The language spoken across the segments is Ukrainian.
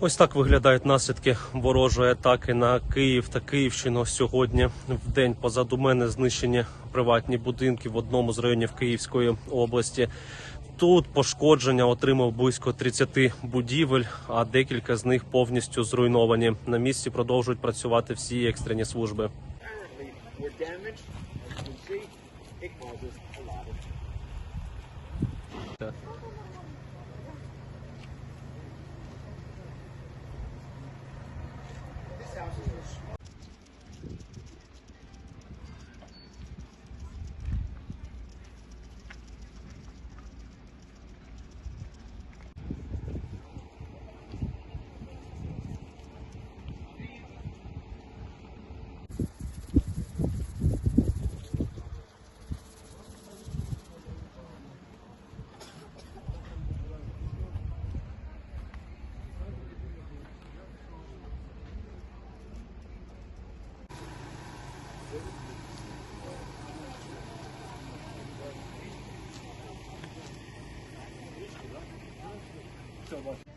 Ось так виглядають наслідки ворожої атаки на Київ та Київщину. Сьогодні в день позаду мене знищені приватні будинки в одному з районів Київської області. Тут пошкодження отримав близько 30 будівель, а декілька з них повністю зруйновані. На місці продовжують працювати всі екстрені служби. So much.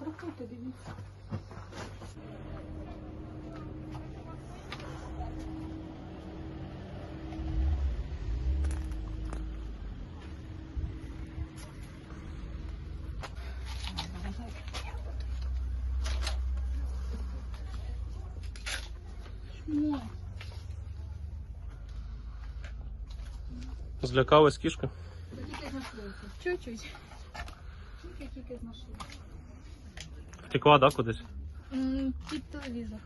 Рахуйте, дивіться. Злякалась кішка? Тільки знайшли. Чуть-чуть. Тільки-тільки знайшли. Втекла, да, кудись? Під телевізор.